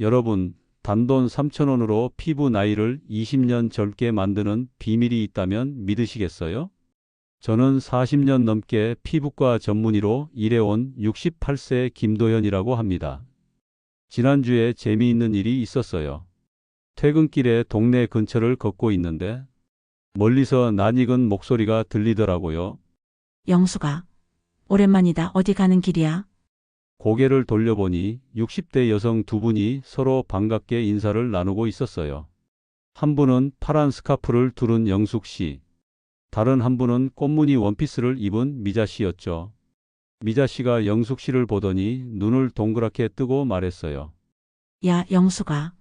여러분, 단돈 3,000원으로 피부 나이를 20년 젊게 만드는 비밀이 있다면 믿으시겠어요? 저는 40년 넘게 피부과 전문의로 일해온 68세 김도현이라고 합니다. 지난주에 재미있는 일이 있었어요. 퇴근길에 동네 근처를 걷고 있는데 멀리서 낯익은 목소리가 들리더라고요. 영수가. 오랜만이다. 어디 가는 길이야? 고개를 돌려보니 60대 여성 두 분이 서로 반갑게 인사를 나누고 있었어요. 한 분은 파란 스카프를 두른 영숙 씨, 다른 한 분은 꽃무늬 원피스를 입은 미자 씨였죠. 미자 씨가 영숙 씨를 보더니 눈을 동그랗게 뜨고 말했어요. 야, 영수가.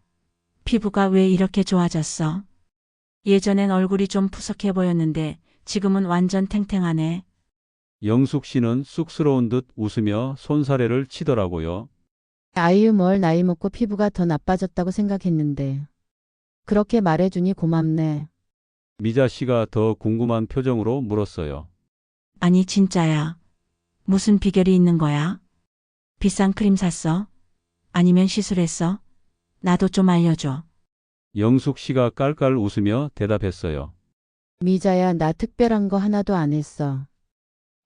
피부가 왜 이렇게 좋아졌어? 예전엔 얼굴이 좀 푸석해 보였는데 지금은 완전 탱탱하네. 영숙 씨는 쑥스러운 듯 웃으며 손사래를 치더라고요. 아이유 뭘 나이 먹고 피부가 더 나빠졌다고 생각했는데. 그렇게 말해주니 고맙네. 미자 씨가 더 궁금한 표정으로 물었어요. 아니, 진짜야. 무슨 비결이 있는 거야? 비싼 크림 샀어? 아니면 시술했어? 나도 좀 알려줘. 영숙 씨가 깔깔 웃으며 대답했어요. 미자야, 나 특별한 거 하나도 안 했어.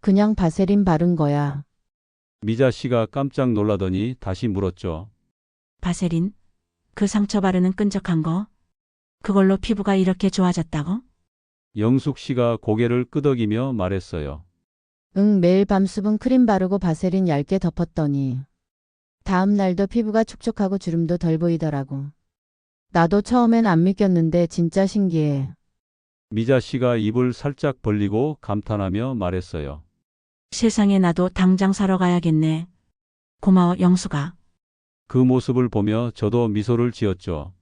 그냥 바세린 바른 거야. 미자 씨가 깜짝 놀라더니 다시 물었죠. 바세린? 그 상처 바르는 끈적한 거? 그걸로 피부가 이렇게 좋아졌다고? 영숙 씨가 고개를 끄덕이며 말했어요. 응, 매일 밤 수분 크림 바르고 바세린 얇게 덮었더니. 다음 날도 피부가 촉촉하고 주름도 덜 보이더라고. 나도 처음엔 안 믿겼는데 진짜 신기해. 미자 씨가 입을 살짝 벌리고 감탄하며 말했어요. 세상에 나도 당장 사러 가야겠네. 고마워, 영수가. 그 모습을 보며 저도 미소를 지었죠.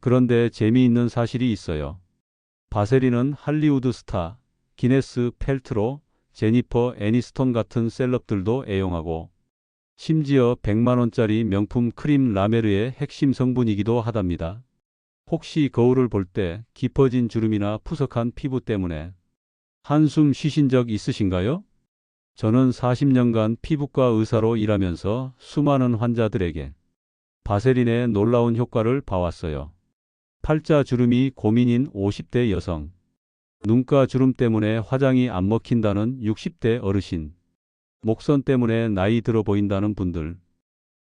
그런데 재미있는 사실이 있어요. 바세린은 할리우드 스타, 기네스 펠트로, 제니퍼 애니스톤 같은 셀럽들도 애용하고, 심지어 100만원짜리 명품 크림 라메르의 핵심 성분이기도 하답니다. 혹시 거울을 볼 때 깊어진 주름이나 푸석한 피부 때문에 한숨 쉬신 적 있으신가요? 저는 40년간 피부과 의사로 일하면서 수많은 환자들에게 바세린의 놀라운 효과를 봐왔어요. 팔자 주름이 고민인 50대 여성, 눈가 주름 때문에 화장이 안 먹힌다는 60대 어르신, 목선 때문에 나이 들어 보인다는 분들,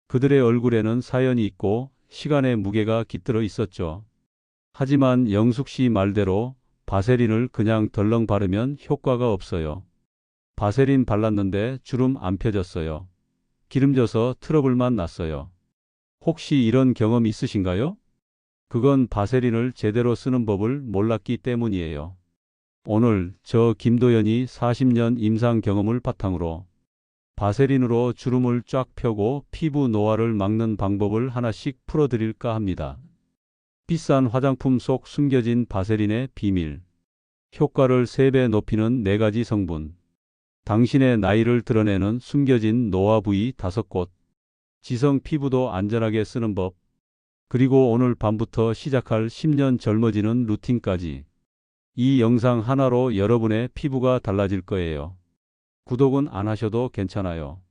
그들의 얼굴에는 사연이 있고 시간의 무게가 깃들어 있었죠. 하지만 영숙 씨 말대로 바세린을 그냥 덜렁 바르면 효과가 없어요. 바세린 발랐는데 주름 안 펴졌어요. 기름져서 트러블만 났어요. 혹시 이런 경험 있으신가요? 그건 바세린을 제대로 쓰는 법을 몰랐기 때문이에요. 오늘 저 김도연이 40년 임상 경험을 바탕으로 바세린으로 주름을 쫙 펴고 피부 노화를 막는 방법을 하나씩 풀어드릴까 합니다. 비싼 화장품 속 숨겨진 바세린의 비밀. 효과를 3배 높이는 4가지 성분. 당신의 나이를 드러내는 숨겨진 노화 부위 5곳. 지성 피부도 안전하게 쓰는 법. 그리고 오늘 밤부터 시작할 10년 젊어지는 루틴까지. 이 영상 하나로 여러분의 피부가 달라질 거예요. 구독은 안 하셔도 괜찮아요.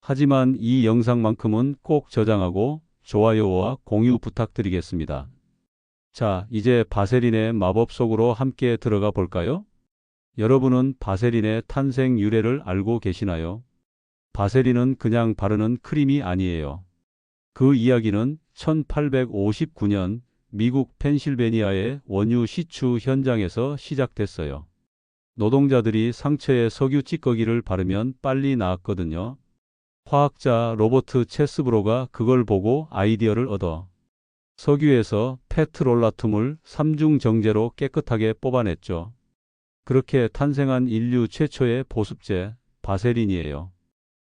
하지만 이 영상만큼은 꼭 저장하고 좋아요와 공유 부탁드리겠습니다. 자, 이제 바세린의 마법 속으로 함께 들어가 볼까요? 여러분은 바세린의 탄생 유래를 알고 계시나요? 바세린은 그냥 바르는 크림이 아니에요. 그 이야기는 1859년 미국 펜실베니아의 원유 시추 현장에서 시작됐어요. 노동자들이 상처에 석유 찌꺼기를 바르면 빨리 나았거든요. 화학자 로버트 체스브로가 그걸 보고 아이디어를 얻어 석유에서 페트롤라툼을 삼중 정제로 깨끗하게 뽑아냈죠. 그렇게 탄생한 인류 최초의 보습제 바세린이에요.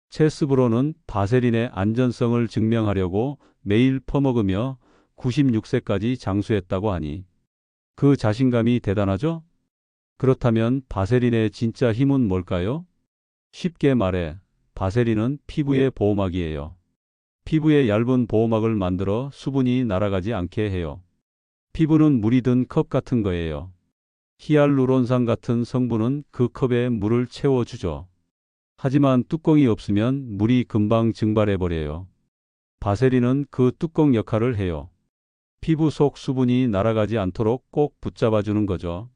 체스브로는 바세린의 안전성을 증명하려고 매일 퍼먹으며 96세까지 장수했다고 하니 그 자신감이 대단하죠? 그렇다면 바세린의 진짜 힘은 뭘까요? 쉽게 말해 바세린은 피부의 보호막이에요. 피부에 얇은 보호막을 만들어 수분이 날아가지 않게 해요. 피부는 물이 든 컵 같은 거예요. 히알루론산 같은 성분은 그 컵에 물을 채워주죠. 하지만 뚜껑이 없으면 물이 금방 증발해버려요. 바세린은 그 뚜껑 역할을 해요. 피부 속 수분이 날아가지 않도록 꼭 붙잡아주는 거죠.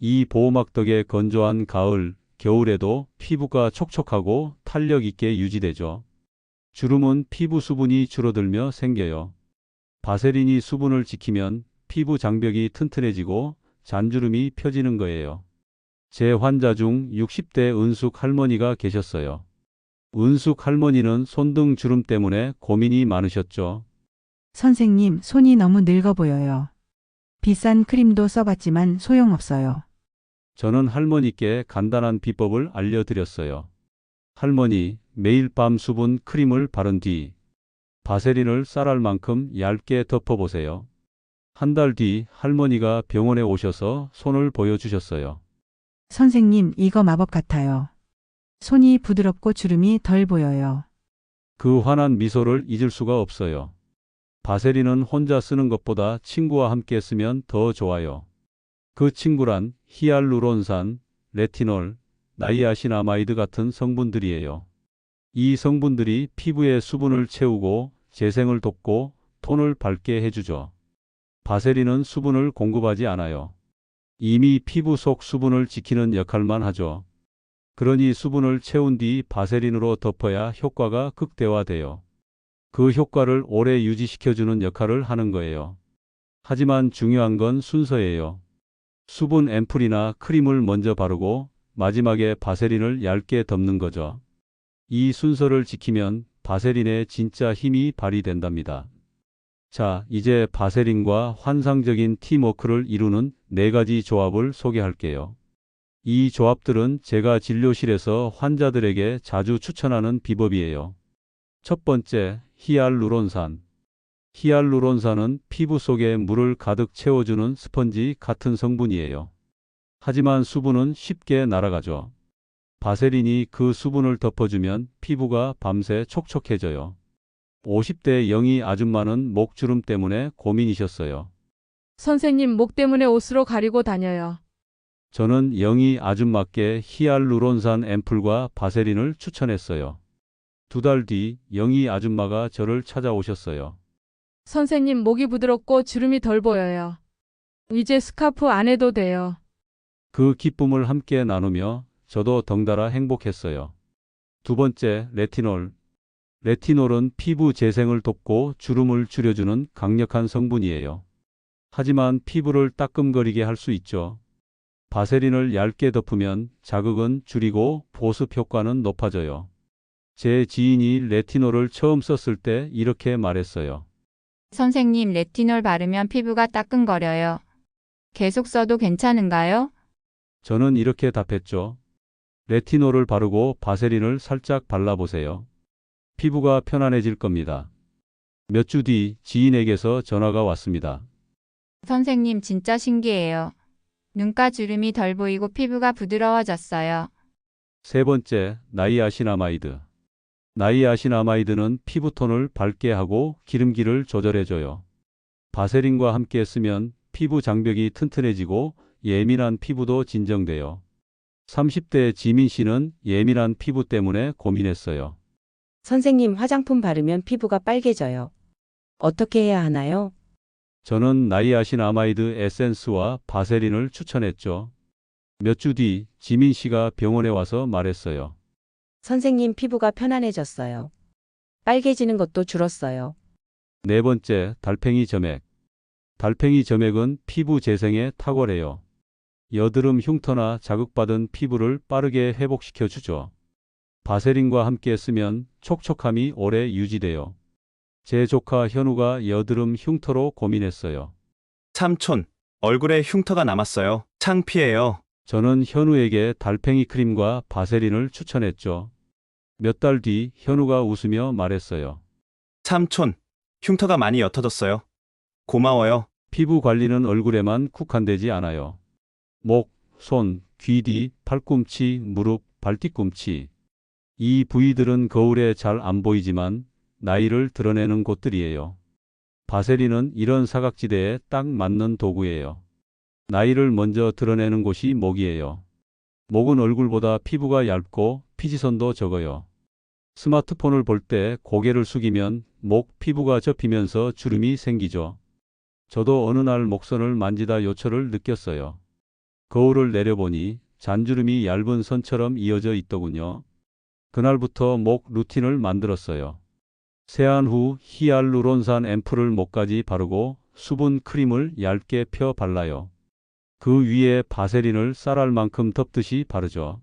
이 보호막 덕에 건조한 가을, 겨울에도 피부가 촉촉하고 탄력 있게 유지되죠. 주름은 피부 수분이 줄어들며 생겨요. 바세린이 수분을 지키면 피부 장벽이 튼튼해지고 잔주름이 펴지는 거예요. 제 환자 중 60대 은숙 할머니가 계셨어요. 은숙 할머니는 손등 주름 때문에 고민이 많으셨죠. 선생님, 손이 너무 늙어 보여요. 비싼 크림도 써봤지만 소용없어요. 저는 할머니께 간단한 비법을 알려드렸어요. 할머니, 매일 밤 수분 크림을 바른 뒤 바세린을 쌀알 만큼 얇게 덮어보세요. 한 달 뒤 할머니가 병원에 오셔서 손을 보여주셨어요. 선생님, 이거 마법 같아요. 손이 부드럽고 주름이 덜 보여요. 그 환한 미소를 잊을 수가 없어요. 바세린은 혼자 쓰는 것보다 친구와 함께 쓰면 더 좋아요. 그 친구란 히알루론산, 레티놀, 나이아신아마이드 같은 성분들이에요. 이 성분들이 피부의 수분을 채우고 재생을 돕고 톤을 밝게 해주죠. 바세린은 수분을 공급하지 않아요. 이미 피부 속 수분을 지키는 역할만 하죠. 그러니 수분을 채운 뒤 바세린으로 덮어야 효과가 극대화돼요. 그 효과를 오래 유지시켜주는 역할을 하는 거예요. 하지만 중요한 건 순서예요. 수분 앰플이나 크림을 먼저 바르고 마지막에 바세린을 얇게 덮는 거죠. 이 순서를 지키면 바세린의 진짜 힘이 발휘된답니다. 자, 이제 바세린과 환상적인 팀워크를 이루는 네 가지 조합을 소개할게요. 이 조합들은 제가 진료실에서 환자들에게 자주 추천하는 비법이에요. 첫 번째, 히알루론산. 히알루론산은 피부 속에 물을 가득 채워주는 스펀지 같은 성분이에요. 하지만 수분은 쉽게 날아가죠. 바세린이 그 수분을 덮어주면 피부가 밤새 촉촉해져요. 50대 영희 아줌마는 목주름 때문에 고민이셨어요. 선생님 목 때문에 옷으로 가리고 다녀요. 저는 영희 아줌마께 히알루론산 앰플과 바세린을 추천했어요. 두 달 뒤 영희 아줌마가 저를 찾아오셨어요. 선생님 목이 부드럽고 주름이 덜 보여요. 이제 스카프 안 해도 돼요. 그 기쁨을 함께 나누며 저도 덩달아 행복했어요. 두 번째, 레티놀. 레티놀은 피부 재생을 돕고 주름을 줄여주는 강력한 성분이에요. 하지만 피부를 따끔거리게 할 수 있죠. 바세린을 얇게 덮으면 자극은 줄이고 보습 효과는 높아져요. 제 지인이 레티놀을 처음 썼을 때 이렇게 말했어요. 선생님, 레티놀 바르면 피부가 따끔거려요. 계속 써도 괜찮은가요? 저는 이렇게 답했죠. 레티놀을 바르고 바세린을 살짝 발라보세요. 피부가 편안해질 겁니다. 몇 주 뒤 지인에게서 전화가 왔습니다. 선생님, 진짜 신기해요. 눈가 주름이 덜 보이고 피부가 부드러워졌어요. 세 번째, 나이아신아마이드. 나이아신아마이드는 피부톤을 밝게 하고 기름기를 조절해줘요. 바세린과 함께 쓰면 피부 장벽이 튼튼해지고 예민한 피부도 진정돼요. 30대 지민 씨는 예민한 피부 때문에 고민했어요. 선생님 화장품 바르면 피부가 빨개져요. 어떻게 해야 하나요? 저는 나이아신 아마이드 에센스와 바세린을 추천했죠. 몇 주 뒤 지민 씨가 병원에 와서 말했어요. 선생님 피부가 편안해졌어요. 빨개지는 것도 줄었어요. 네 번째, 달팽이 점액. 달팽이 점액은 피부 재생에 탁월해요. 여드름 흉터나 자극받은 피부를 빠르게 회복시켜 주죠. 바세린과 함께 쓰면 촉촉함이 오래 유지돼요. 제 조카 현우가 여드름 흉터로 고민했어요. 삼촌, 얼굴에 흉터가 남았어요. 창피해요. 저는 현우에게 달팽이 크림과 바세린을 추천했죠. 몇 달 뒤 현우가 웃으며 말했어요. 삼촌, 흉터가 많이 옅어졌어요. 고마워요. 피부 관리는 얼굴에만 국한되지 않아요. 목, 손, 귀 뒤, 팔꿈치, 무릎, 발뒤꿈치. 이 부위들은 거울에 잘 안 보이지만 나이를 드러내는 곳들이에요. 바세린은 이런 사각지대에 딱 맞는 도구예요. 나이를 먼저 드러내는 곳이 목이에요. 목은 얼굴보다 피부가 얇고 피지선도 적어요. 스마트폰을 볼 때 고개를 숙이면 목 피부가 접히면서 주름이 생기죠. 저도 어느 날 목선을 만지다 요철을 느꼈어요. 거울을 내려보니 잔주름이 얇은 선처럼 이어져 있더군요. 그날부터 목 루틴을 만들었어요. 세안 후 히알루론산 앰플을 목까지 바르고 수분 크림을 얇게 펴 발라요. 그 위에 바세린을 쌀알 만큼 덮듯이 바르죠.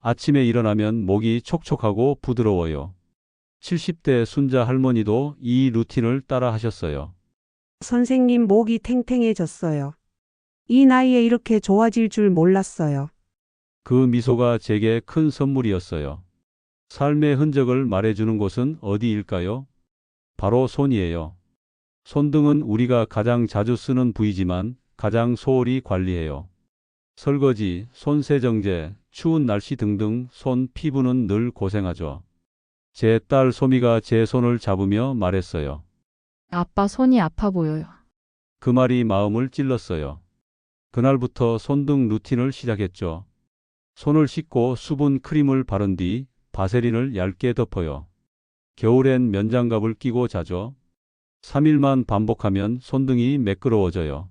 아침에 일어나면 목이 촉촉하고 부드러워요. 70대 순자 할머니도 이 루틴을 따라 하셨어요. 선생님 목이 탱탱해졌어요. 이 나이에 이렇게 좋아질 줄 몰랐어요. 그 미소가 제게 큰 선물이었어요. 삶의 흔적을 말해주는 곳은 어디일까요? 바로 손이에요. 손등은 우리가 가장 자주 쓰는 부위지만 가장 소홀히 관리해요. 설거지, 손세정제, 추운 날씨 등등 손 피부는 늘 고생하죠. 제 딸 소미가 제 손을 잡으며 말했어요. 아빠 손이 아파 보여요. 그 말이 마음을 찔렀어요. 그날부터 손등 루틴을 시작했죠. 손을 씻고 수분 크림을 바른 뒤 바세린을 얇게 덮어요. 겨울엔 면장갑을 끼고 자죠. 3일만 반복하면 손등이 매끄러워져요.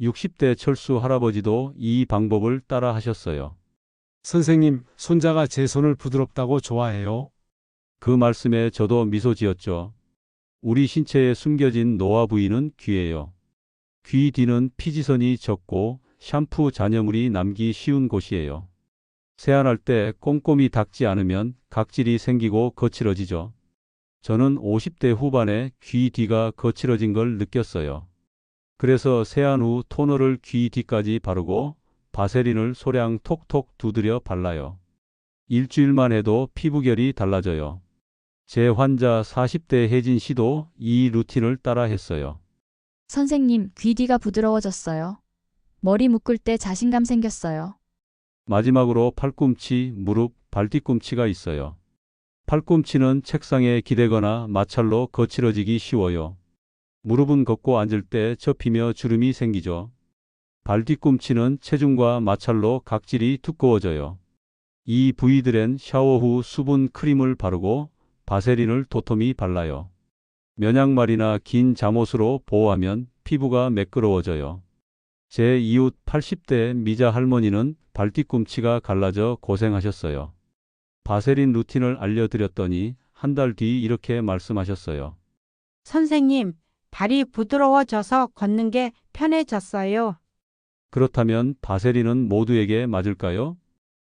60대 철수 할아버지도 이 방법을 따라 하셨어요. 선생님, 손자가 제 손을 부드럽다고 좋아해요. 그 말씀에 저도 미소 지었죠. 우리 신체에 숨겨진 노화 부위는 귀예요. 귀 뒤는 피지선이 적고 샴푸 잔여물이 남기 쉬운 곳이에요. 세안할 때 꼼꼼히 닦지 않으면 각질이 생기고 거칠어지죠. 저는 50대 후반에 귀 뒤가 거칠어진 걸 느꼈어요. 그래서 세안 후 토너를 귀 뒤까지 바르고 바세린을 소량 톡톡 두드려 발라요. 일주일만 해도 피부결이 달라져요. 제 환자 40대 혜진 씨도 이 루틴을 따라 했어요. 선생님, 귀 뒤가 부드러워졌어요. 머리 묶을 때 자신감 생겼어요. 마지막으로 팔꿈치, 무릎, 발뒤꿈치가 있어요. 팔꿈치는 책상에 기대거나 마찰로 거칠어지기 쉬워요. 무릎은 걷고 앉을 때 접히며 주름이 생기죠. 발뒤꿈치는 체중과 마찰로 각질이 두꺼워져요. 이 부위들엔 샤워 후 수분 크림을 바르고 바세린을 도톰히 발라요. 면양말이나 긴 잠옷으로 보호하면 피부가 매끄러워져요. 제 이웃 80대 미자 할머니는 발뒤꿈치가 갈라져 고생하셨어요. 바세린 루틴을 알려드렸더니 한 달 뒤 이렇게 말씀하셨어요. 선생님, 발이 부드러워져서 걷는 게 편해졌어요. 그렇다면 바세린은 모두에게 맞을까요?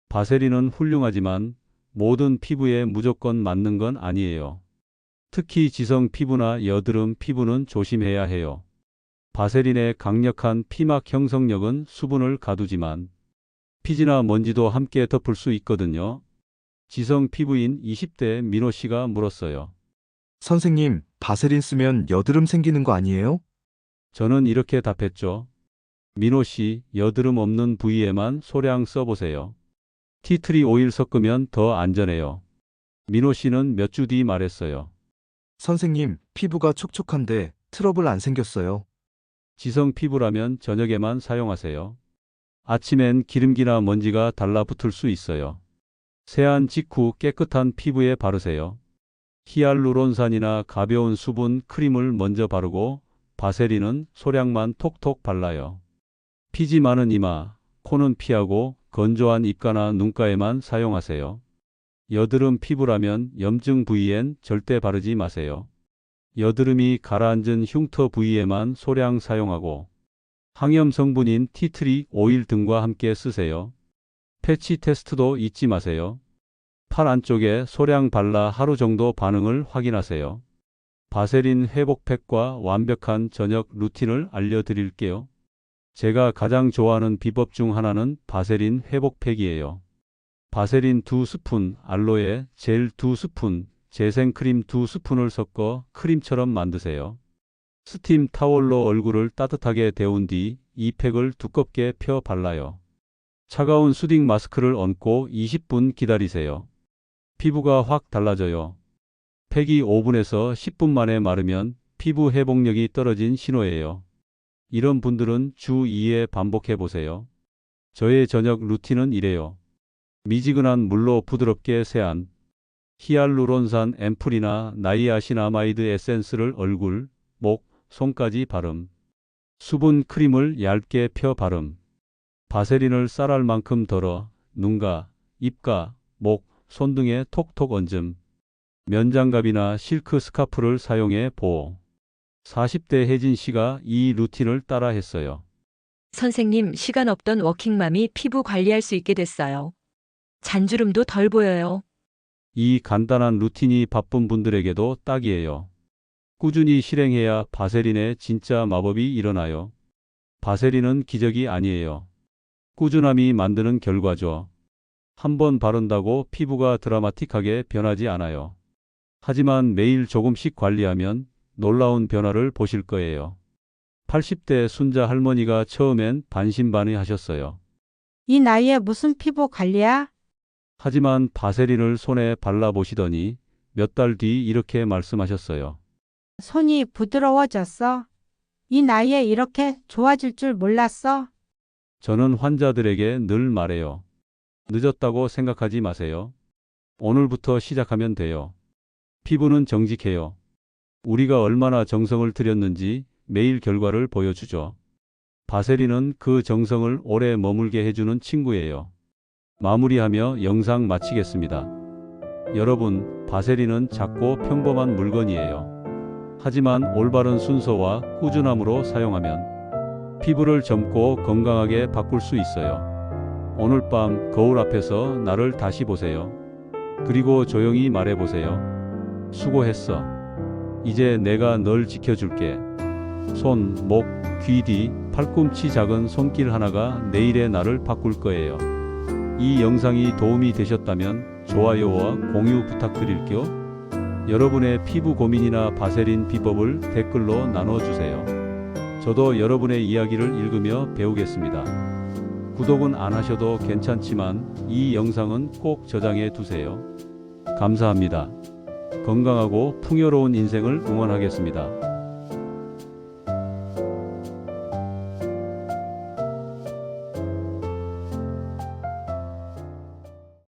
바세린은 훌륭하지만 모든 피부에 무조건 맞는 건 아니에요. 특히 지성 피부나 여드름 피부는 조심해야 해요. 바세린의 강력한 피막 형성력은 수분을 가두지만 피지나 먼지도 함께 덮을 수 있거든요. 지성 피부인 20대 민호 씨가 물었어요. 선생님, 바세린 쓰면 여드름 생기는 거 아니에요? 저는 이렇게 답했죠. 민호 씨, 여드름 없는 부위에만 소량 써보세요. 티트리 오일 섞으면 더 안전해요. 민호 씨는 몇 주 뒤 말했어요. 선생님, 피부가 촉촉한데 트러블 안 생겼어요. 지성 피부라면 저녁에만 사용하세요. 아침엔 기름기나 먼지가 달라붙을 수 있어요. 세안 직후 깨끗한 피부에 바르세요. 히알루론산이나 가벼운 수분 크림을 먼저 바르고 바세린은 소량만 톡톡 발라요. 피지 많은 이마, 코는 피하고 건조한 입가나 눈가에만 사용하세요. 여드름 피부라면 염증 부위엔 절대 바르지 마세요. 여드름이 가라앉은 흉터 부위에만 소량 사용하고 항염 성분인 티트리 오일 등과 함께 쓰세요. 패치 테스트도 잊지 마세요. 팔 안쪽에 소량 발라 하루 정도 반응을 확인하세요. 바세린 회복팩과 완벽한 저녁 루틴을 알려드릴게요. 제가 가장 좋아하는 비법 중 하나는 바세린 회복팩이에요. 바세린 2스푼, 알로에 젤 2스푼, 재생크림 2스푼을 섞어 크림처럼 만드세요. 스팀 타월로 얼굴을 따뜻하게 데운 뒤 이 팩을 두껍게 펴 발라요. 차가운 수딩 마스크를 얹고 20분 기다리세요. 피부가 확 달라져요. 팩이 5분에서 10분 만에 마르면 피부 회복력이 떨어진 신호예요. 이런 분들은 주 2회 반복해 보세요. 저의 저녁 루틴은 이래요. 미지근한 물로 부드럽게 세안, 히알루론산 앰플이나 나이아신아마이드 에센스를 얼굴, 목, 손까지 바름. 수분 크림을 얇게 펴 바름. 바세린을 쌀알 만큼 덜어 눈가, 입가, 목, 손 등에 톡톡 얹음. 면장갑이나 실크 스카프를 사용해 보호. 40대 혜진 씨가 이 루틴을 따라 했어요. 선생님, 시간 없던 워킹맘이 피부 관리할 수 있게 됐어요. 잔주름도 덜 보여요. 이 간단한 루틴이 바쁜 분들에게도 딱이에요. 꾸준히 실행해야 바세린의 진짜 마법이 일어나요. 바세린은 기적이 아니에요. 꾸준함이 만드는 결과죠. 한 번 바른다고 피부가 드라마틱하게 변하지 않아요. 하지만 매일 조금씩 관리하면 놀라운 변화를 보실 거예요. 80대 순자 할머니가 처음엔 반신반의 하셨어요. 이 나이에 무슨 피부 관리야? 하지만 바세린을 손에 발라보시더니 몇 달 뒤 이렇게 말씀하셨어요. 손이 부드러워졌어. 이 나이에 이렇게 좋아질 줄 몰랐어. 저는 환자들에게 늘 말해요. 늦었다고 생각하지 마세요. 오늘부터 시작하면 돼요. 피부는 정직해요. 우리가 얼마나 정성을 들였는지 매일 결과를 보여주죠. 바세린은 그 정성을 오래 머물게 해주는 친구예요. 마무리하며 영상 마치겠습니다. 여러분, 바세린은 작고 평범한 물건이에요. 하지만 올바른 순서와 꾸준함으로 사용하면 피부를 젊고 건강하게 바꿀 수 있어요. 오늘 밤 거울 앞에서 나를 다시 보세요. 그리고 조용히 말해보세요. 수고했어. 이제 내가 널 지켜줄게. 손, 목, 귀 뒤, 팔꿈치 작은 손길 하나가 내일의 나를 바꿀 거예요. 이 영상이 도움이 되셨다면 좋아요와 공유 부탁드릴게요. 여러분의 피부 고민이나 바세린 비법을 댓글로 나눠주세요. 저도 여러분의 이야기를 읽으며 배우겠습니다. 구독은 안 하셔도 괜찮지만 이 영상은 꼭 저장해 두세요. 감사합니다. 건강하고 풍요로운 인생을 응원하겠습니다.